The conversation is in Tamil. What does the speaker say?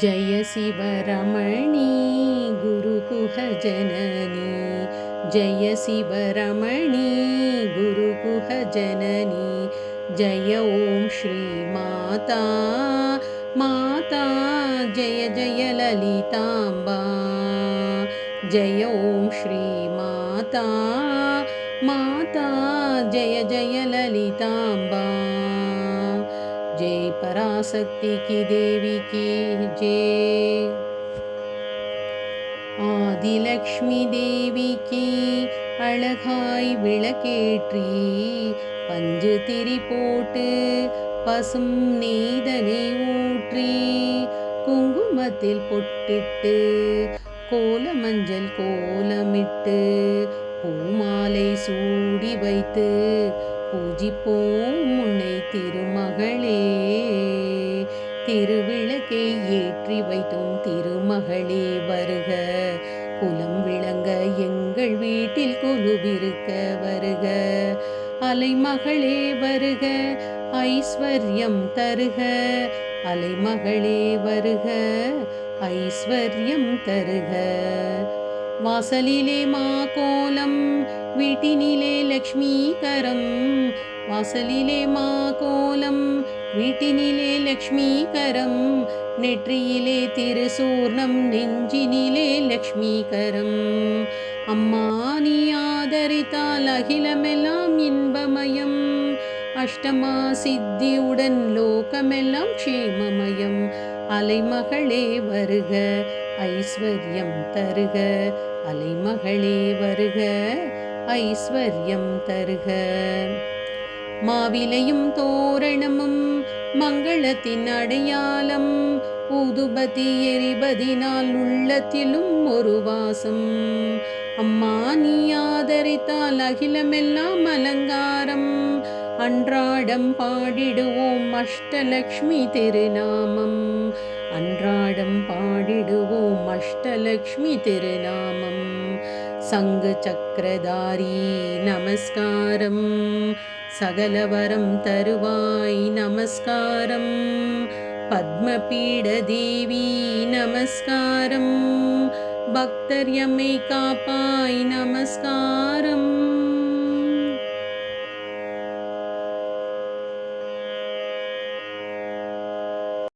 जय शिवरमणी गुरुकुहजननी जय शिवरमणी गुरुकुहजननी जय ॐ श्रीमाता माता जय जय ललिताम्बा जय ॐ श्रीमाता माता जय जय ललिताम्बा जय पराशक्ति की देवी की जय ஆதிலக்ஷ்மி தேவிக்கு அழகாய் விளக்கேற்றி பஞ்சு திரி போட்டு பசும் நீதனை ஊற்றி குங்குமத்தில் பொட்டிட்டு கோல மஞ்சள் கோலமிட்டு பூமாலை சூடி வைத்து பூஜிப்போம் உன்னை திருமகளே திருவிளக்கை ஏற்றி வைத்தோம் திருமகளே வருக. குலம் விளங்க எங்கள் வீட்டில் குழுவிருக்க வருக. அலைமகளே வருக ஐஸ்வர்யம் தருக. அலைமகளே வருக ஐஸ்வர்யம் தருக. வாசலிலே மா கோலம் வீட்டினிலே லக்ஷ்மீகரம். வாசலிலே மா கோலம் வீட்டினிலே லக்ஷ்மீகரம் நெற்றியிலே திருசூர்ணம் நெஞ்சினிலே லக்ஷ்மீகரம். அம்மா நீ ஆதரித்தால் அகிலமெல்லாம் இன்பமயம். அஷ்டமா சித்தியுடன் லோகமெல்லாம் க்ஷேமமயம். அலைமகளே வருக ஐஸ்வர்யம் தருக. அலைமகளே வருக ஐஸ்வர்யம் தருக. மாவிலையும் தோரணமும் மங்களத்தின் அடையாளம். ஊதுபதி எரிபதினால் உள்ளத்திலும் ஒரு வாசம். அம்மா நீ ஆதரித்தால் அகிலமெல்லாம் அலங்காரம். அன்றாடம் பாடிடுவோம் அஷ்டலக்ஷ்மி திருநாமம். அன்றாடம் பாடிடுவோம் அஷ்டலக்ஷ்மி திருநாமம். சங்கு சக்கரதாரி நமஸ்காரம். சகலவரம் தருவாய் நமஸ்காரம். பத்மபீடதேவி நமஸ்காரம். பக்தர் எம்மை காப்பாய் நமஸ்காரம்.